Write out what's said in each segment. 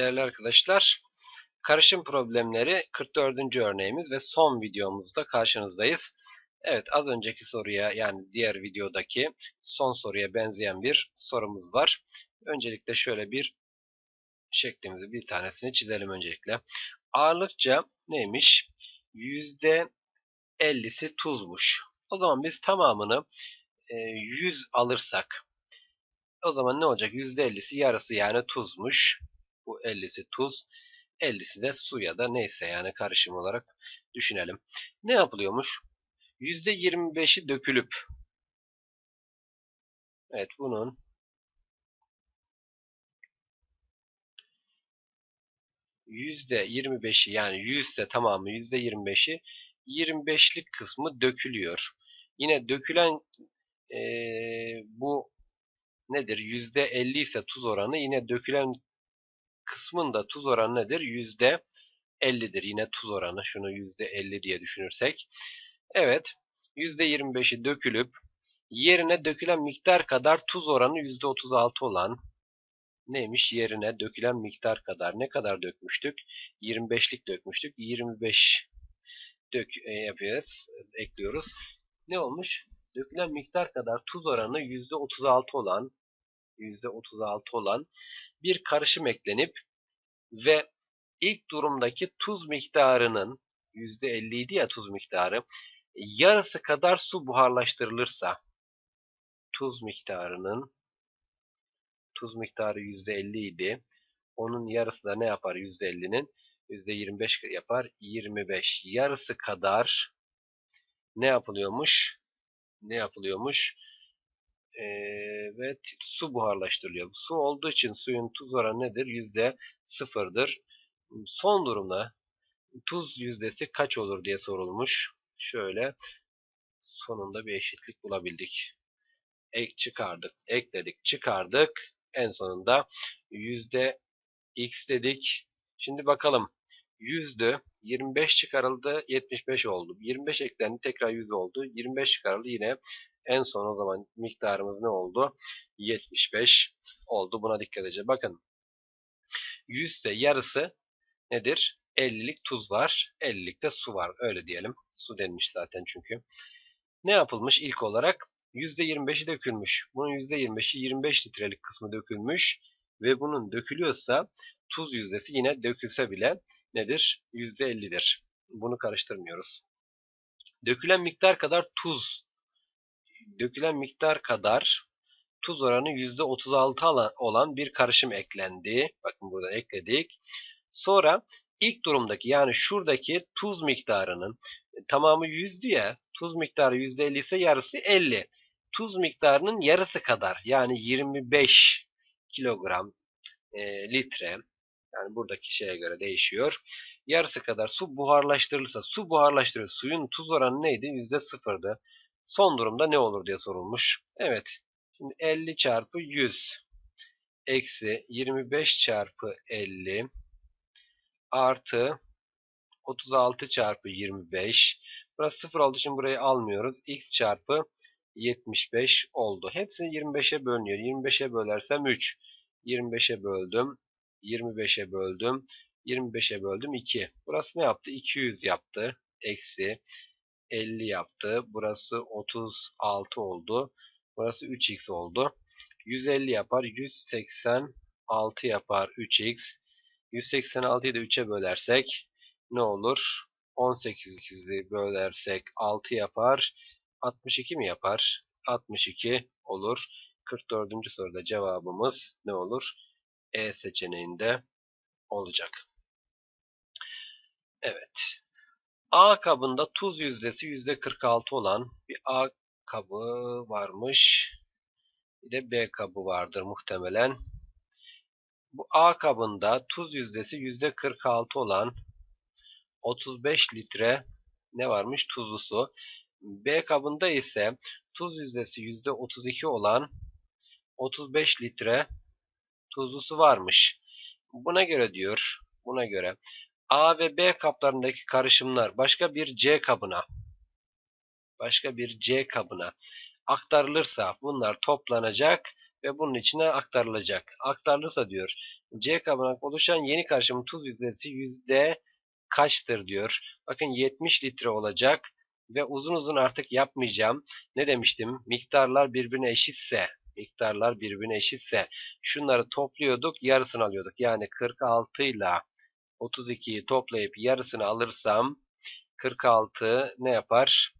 Değerli arkadaşlar, karışım problemleri 44. örneğimiz ve son videomuzda karşınızdayız. Evet az önceki soruya yani diğer videodaki son soruya benzeyen bir sorumuz var. Öncelikle şöyle bir şeklimizi bir tanesini çizelim öncelikle. Ağırlıkça neymiş? %50'si tuzmuş. O zaman biz tamamını 100 alırsak o zaman ne olacak? %50'si yarısı yani tuzmuş. Bu 50'si tuz. 50'si de su ya da neyse yani karışım olarak düşünelim. Ne yapılıyormuş? %25'i dökülüp Evet bunun %25'i yani 100 ise tamamı %25'i 25'lik kısmı dökülüyor. Yine dökülen e, bu nedir? %50 ise tuz oranı yine dökülen kısmında tuz oranı nedir? %50'dir. Yine tuz oranı. Şunu %50 diye düşünürsek. Evet. %25'i dökülüp yerine dökülen miktar kadar tuz oranı %36 olan neymiş? Yerine dökülen miktar kadar. Ne kadar dökmüştük? 25'lik dökmüştük. 25 dök e, yapıyoruz. Ekliyoruz. Ne olmuş? Dökülen miktar kadar tuz oranı %36 olan %36 olan bir karışım eklenip ve ilk durumdaki tuz miktarının %50 idi ya tuz miktarı yarısı kadar su buharlaştırılırsa tuz miktarının tuz miktarı %50 idi. Onun yarısı da ne yapar %50'nin? %25 yapar. 25 yarısı kadar ne yapılıyormuş? Ne yapılıyormuş? Evet su buharlaştırılıyor. Su olduğu için suyun tuz oranı nedir? Yüzde sıfırdır. Son durumda tuz yüzdesi kaç olur diye sorulmuş. Şöyle sonunda bir eşitlik bulabildik. Ek çıkardık, ekledik, çıkardık. En sonunda yüzde x dedik. Şimdi bakalım. Yüzdü. 25 çıkarıldı. 75 oldu. 25 eklendi. Tekrar 100 oldu. 25 çıkarıldı. Yine en son o zaman miktarımız ne oldu? 75 oldu. Buna dikkat edeceğiz. Bakın 100 ise yarısı nedir? 50'lik tuz var. 50'lik de su var. Öyle diyelim. Su denmiş zaten çünkü. Ne yapılmış ilk olarak? %25'i dökülmüş. Bunun %25'i 25 litrelik kısmı dökülmüş. Ve bunun dökülüyorsa tuz yüzdesi yine dökülse bile nedir? %50'dir. Bunu karıştırmıyoruz. Dökülen miktar kadar tuz dökülen miktar kadar tuz oranı %36 olan bir karışım eklendi. Bakın burada ekledik. Sonra ilk durumdaki yani şuradaki tuz miktarının e, tamamı 100 diye tuz miktarı %50 ise yarısı 50. Tuz miktarının yarısı kadar yani 25 kilogram e, litre yani buradaki şeye göre değişiyor. Yarısı kadar su buharlaştırılırsa su buharlaştırıyor. Suyun tuz oranı neydi? %0'dı. Son durumda ne olur diye sorulmuş. Evet. Şimdi 50 çarpı 100 eksi 25 çarpı 50 artı 36 çarpı 25 burası 0 olduğu için burayı almıyoruz. x çarpı 75 oldu. Hepsini 25'e bölünüyor. 25'e bölersem 3. 25'e böldüm. 25'e böldüm. 25'e böldüm 2. Burası ne yaptı? 200 yaptı. Eksi 50 yaptı. Burası 36 oldu. Burası 3x oldu. 150 yapar. 186 yapar 3x. 186'yı da 3'e bölersek ne olur? 18'i bölersek 6 yapar. 62 mi yapar? 62 olur. 44. soruda cevabımız ne olur? E seçeneğinde olacak. Evet. A kabında tuz yüzdesi %46 olan bir A kabı varmış. Bir de B kabı vardır muhtemelen. Bu A kabında tuz yüzdesi %46 olan 35 litre ne varmış? Tuzlu su. B kabında ise tuz yüzdesi %32 olan 35 litre tuzlu su varmış. Buna göre diyor, buna göre A ve B kaplarındaki karışımlar başka bir C kabına başka bir C kabına aktarılırsa bunlar toplanacak ve bunun içine aktarılacak. Aktarılırsa diyor C kabına oluşan yeni karışımın tuz yüzdesi yüzde kaçtır diyor. Bakın 70 litre olacak ve uzun uzun artık yapmayacağım. Ne demiştim? Miktarlar birbirine eşitse, miktarlar birbirine eşitse şunları topluyorduk, yarısını alıyorduk. Yani 46 ile 32'yi toplayıp yarısını alırsam 46 ne yapar?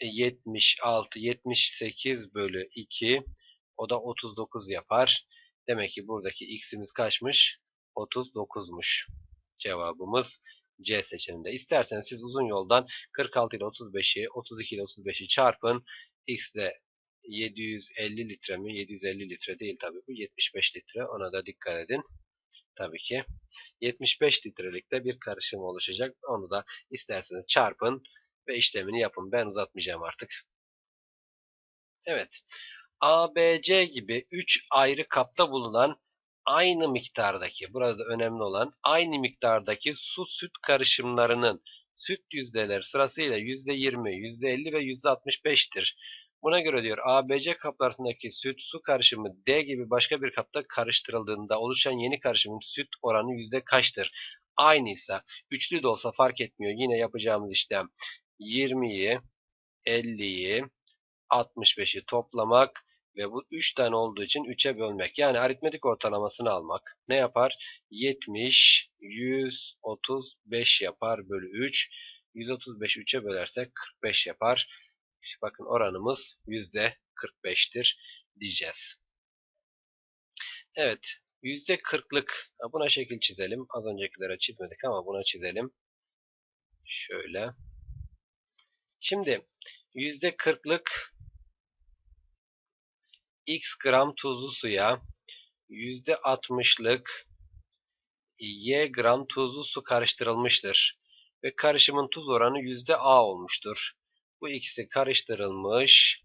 76, 78 bölü 2 o da 39 yapar. Demek ki buradaki x'imiz kaçmış? 39'muş. Cevabımız C seçeneğinde. İsterseniz siz uzun yoldan 46 ile 35'i, 32 ile 35'i çarpın. X de 750 litre mi? 750 litre değil tabi bu. 75 litre. Ona da dikkat edin. Tabii ki. 75 litrelikte bir karışım oluşacak. Onu da isterseniz çarpın ve işlemini yapın. Ben uzatmayacağım artık. Evet. ABC gibi 3 ayrı kapta bulunan aynı miktardaki, burada önemli olan aynı miktardaki su süt karışımlarının süt yüzdeleri sırasıyla %20, %50 ve %65'tir. Buna göre diyor ABC kaplarındaki süt su karışımı D gibi başka bir kapta karıştırıldığında oluşan yeni karışımın süt oranı yüzde kaçtır? Aynıysa üçlü de olsa fark etmiyor. Yine yapacağımız işlem 20'yi, 50'yi, 65'i toplamak ve bu 3 tane olduğu için 3'e bölmek. Yani aritmetik ortalamasını almak. Ne yapar? 70, 135 yapar bölü 3. 135 3'e bölersek 45 yapar. Bakın oranımız %45'tir diyeceğiz. Evet. %40'lık. Buna şekil çizelim. Az öncekilere çizmedik ama buna çizelim. Şöyle. Şimdi %40'lık x gram tuzlu suya %60'lık y gram tuzlu su karıştırılmıştır. Ve karışımın tuz oranı %a olmuştur. Bu ikisi karıştırılmış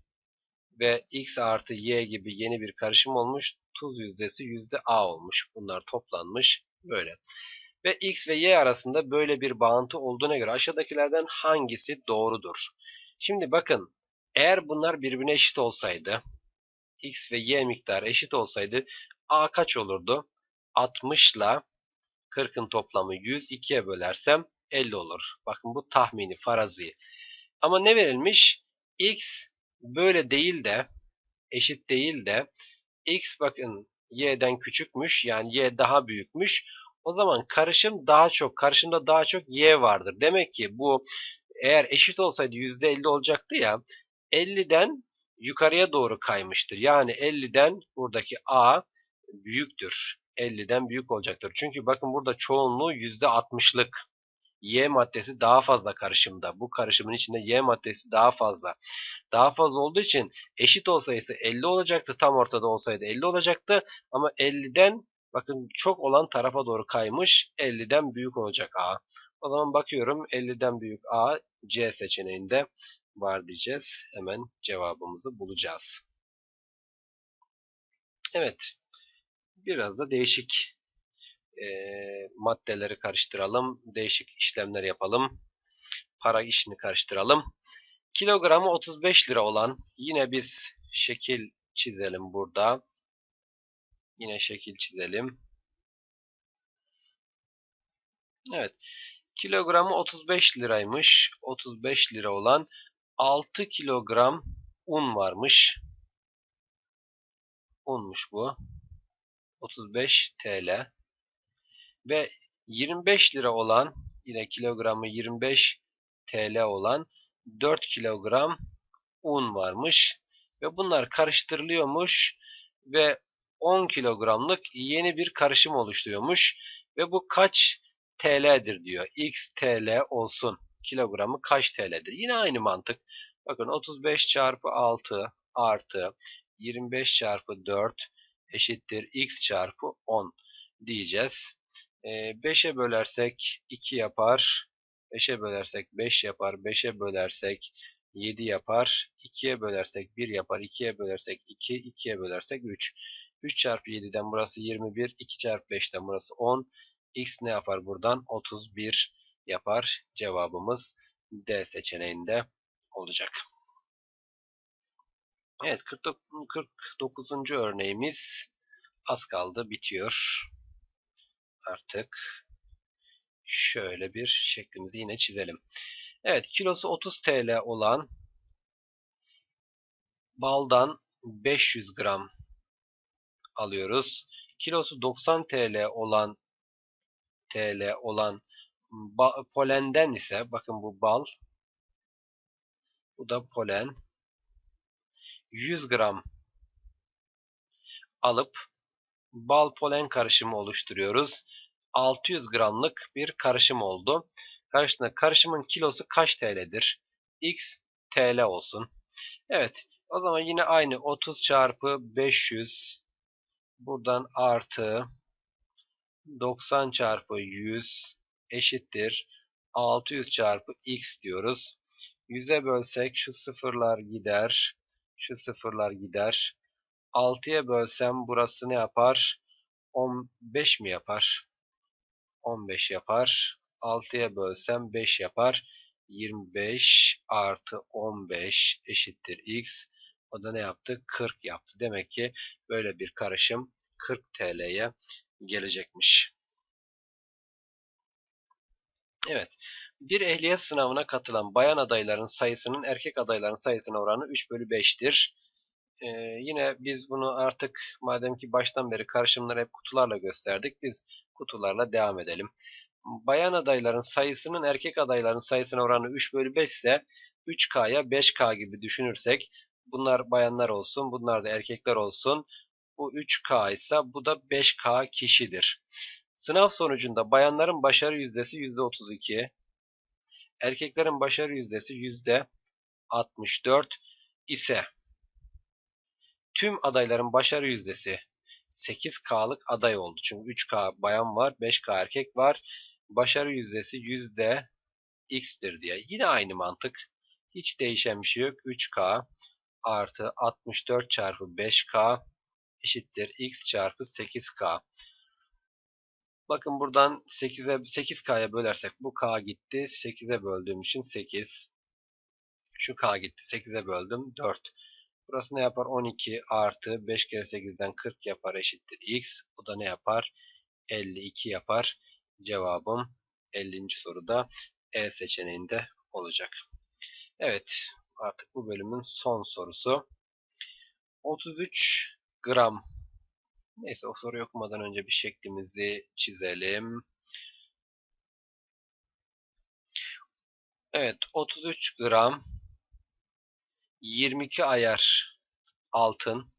ve x artı y gibi yeni bir karışım olmuş. Tuz yüzdesi %a olmuş. Bunlar toplanmış böyle. Ve x ve y arasında böyle bir bağıntı olduğuna göre aşağıdakilerden hangisi doğrudur? Şimdi bakın eğer bunlar birbirine eşit olsaydı x ve y miktarı eşit olsaydı a kaç olurdu? 60 ile 40'ın toplamı 100 2'ye bölersem 50 olur. Bakın bu tahmini farazi. Ama ne verilmiş? x böyle değil de eşit değil de x bakın y'den küçükmüş yani y daha büyükmüş. O zaman karışım daha çok karışımda daha çok y vardır. Demek ki bu eğer eşit olsaydı %50 olacaktı ya 50'den yukarıya doğru kaymıştır. Yani 50'den buradaki A büyüktür. 50'den büyük olacaktır. Çünkü bakın burada çoğunluğu %60'lık. Y maddesi daha fazla karışımda. Bu karışımın içinde Y maddesi daha fazla. Daha fazla olduğu için eşit olsaydı 50 olacaktı. Tam ortada olsaydı 50 olacaktı. Ama 50'den bakın çok olan tarafa doğru kaymış. 50'den büyük olacak A. O zaman bakıyorum 50'den büyük A C seçeneğinde var diyeceğiz. Hemen cevabımızı bulacağız. Evet. Biraz da değişik e, maddeleri karıştıralım. Değişik işlemler yapalım. Para işini karıştıralım. Kilogramı 35 lira olan yine biz şekil çizelim burada. Yine şekil çizelim. Evet. Kilogramı 35 liraymış. 35 lira olan 6 kilogram un varmış. Unmuş bu. 35 TL. Ve 25 lira olan yine kilogramı 25 TL olan 4 kilogram un varmış. Ve bunlar karıştırılıyormuş ve 10 kilogramlık yeni bir karışım oluşturuyormuş. Ve bu kaç TL'dir diyor. X TL olsun. Kilogramı kaç TL'dir? Yine aynı mantık. Bakın 35 çarpı 6 artı 25 çarpı 4 eşittir x çarpı 10 diyeceğiz. 5'e bölersek 2 yapar. 5'e bölersek 5 yapar. 5'e bölersek 7 yapar. 2'ye bölersek 1 yapar. 2'ye bölersek 2. 2'ye bölersek 3. 3 çarpı 7'den burası 21. 2 çarpı 5'ten burası 10. X ne yapar buradan? 31 yapar. Cevabımız D seçeneğinde olacak. Evet 49. 49. örneğimiz az kaldı bitiyor. Artık şöyle bir şeklimizi yine çizelim. Evet kilosu 30 TL olan baldan 500 gram alıyoruz. Kilosu 90 TL olan TL olan polenden ise bakın bu bal bu da polen 100 gram alıp bal polen karışımı oluşturuyoruz. 600 gramlık bir karışım oldu. Karşında karışımın kilosu kaç TL'dir? X TL olsun. Evet. O zaman yine aynı 30 çarpı 500 buradan artı 90 çarpı 100 eşittir 600 çarpı x diyoruz. 100'e bölsek şu sıfırlar gider. Şu sıfırlar gider. 6'ya bölsem burası ne yapar? 15 mi yapar? 15 yapar. 6'ya bölsem 5 yapar. 25 artı 15 eşittir x. O da ne yaptı? 40 yaptı. Demek ki böyle bir karışım 40 TL'ye gelecekmiş. Evet. Bir ehliyet sınavına katılan bayan adayların sayısının erkek adayların sayısına oranı 3 bölü 5'tir. Ee, yine biz bunu artık madem ki baştan beri karışımları hep kutularla gösterdik. Biz kutularla devam edelim. Bayan adayların sayısının erkek adayların sayısına oranı 3 bölü 5 ise 3K'ya 5K gibi düşünürsek bunlar bayanlar olsun bunlar da erkekler olsun. Bu 3K ise bu da 5K kişidir. Sınav sonucunda bayanların başarı yüzdesi %32, erkeklerin başarı yüzdesi %64 ise tüm adayların başarı yüzdesi 8K'lık aday oldu. Çünkü 3K bayan var, 5K erkek var. Başarı yüzdesi yüzde X'tir diye. Yine aynı mantık. Hiç değişen bir şey yok. 3K artı 64 çarpı 5K eşittir X çarpı 8K. Bakın buradan 8'e 8K'ya bölersek bu K gitti. 8'e böldüğüm için 8. Şu K gitti. 8'e böldüm 4. Burası ne yapar? 12 artı 5 kere 8'den 40 yapar eşittir X. Bu da ne yapar? 52 yapar. Cevabım 50. soruda E seçeneğinde olacak. Evet artık bu bölümün son sorusu. 33 gram Neyse o soruyu okumadan önce bir şeklimizi çizelim. Evet 33 gram 22 ayar altın.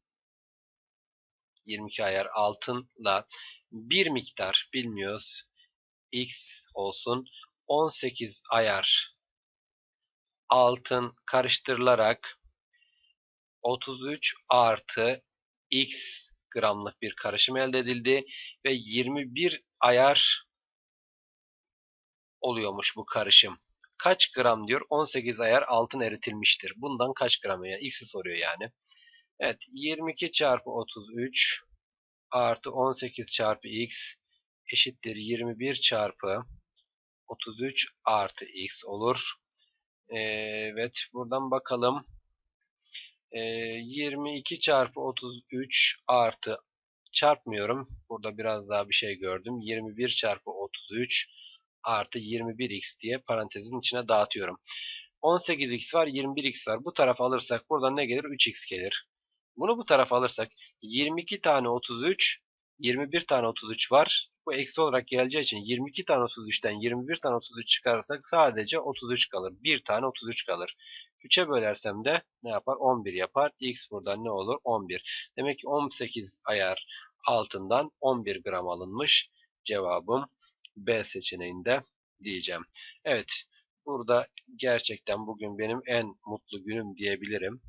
22 ayar altınla bir miktar bilmiyoruz. X olsun. 18 ayar altın karıştırılarak 33 artı x gramlık bir karışım elde edildi ve 21 ayar oluyormuş bu karışım. Kaç gram diyor? 18 ayar altın eritilmiştir. Bundan kaç gram? Yani x'i soruyor yani. Evet 22 çarpı 33 artı 18 çarpı x eşittir 21 çarpı 33 artı x olur. Evet buradan bakalım. 22 ee, çarpı 33 artı çarpmıyorum. Burada biraz daha bir şey gördüm. 21 çarpı 33 artı 21x diye parantezin içine dağıtıyorum. 18x var 21x var. Bu tarafa alırsak buradan ne gelir? 3x gelir. Bunu bu tarafa alırsak 22 tane 33 21 tane 33 var. Bu eksi olarak geleceği için 22 tane 33'ten 21 tane 33 çıkarırsak sadece 33 kalır. 1 tane 33 kalır. 3'e bölersem de ne yapar? 11 yapar. X buradan ne olur? 11. Demek ki 18 ayar altından 11 gram alınmış. Cevabım B seçeneğinde diyeceğim. Evet. Burada gerçekten bugün benim en mutlu günüm diyebilirim.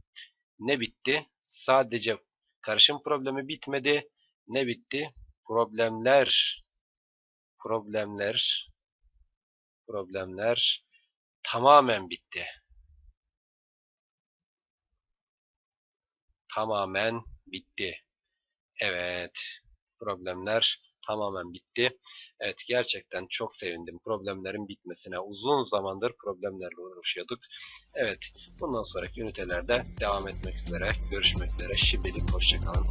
Ne bitti? Sadece karışım problemi bitmedi. Ne bitti? Problemler problemler problemler tamamen bitti. Tamamen bitti. Evet. Problemler tamamen bitti. Evet gerçekten çok sevindim problemlerin bitmesine. Uzun zamandır problemlerle uğraşıyorduk. Evet bundan sonraki ünitelerde devam etmek üzere. Görüşmek üzere. Şimdilik hoşçakalın.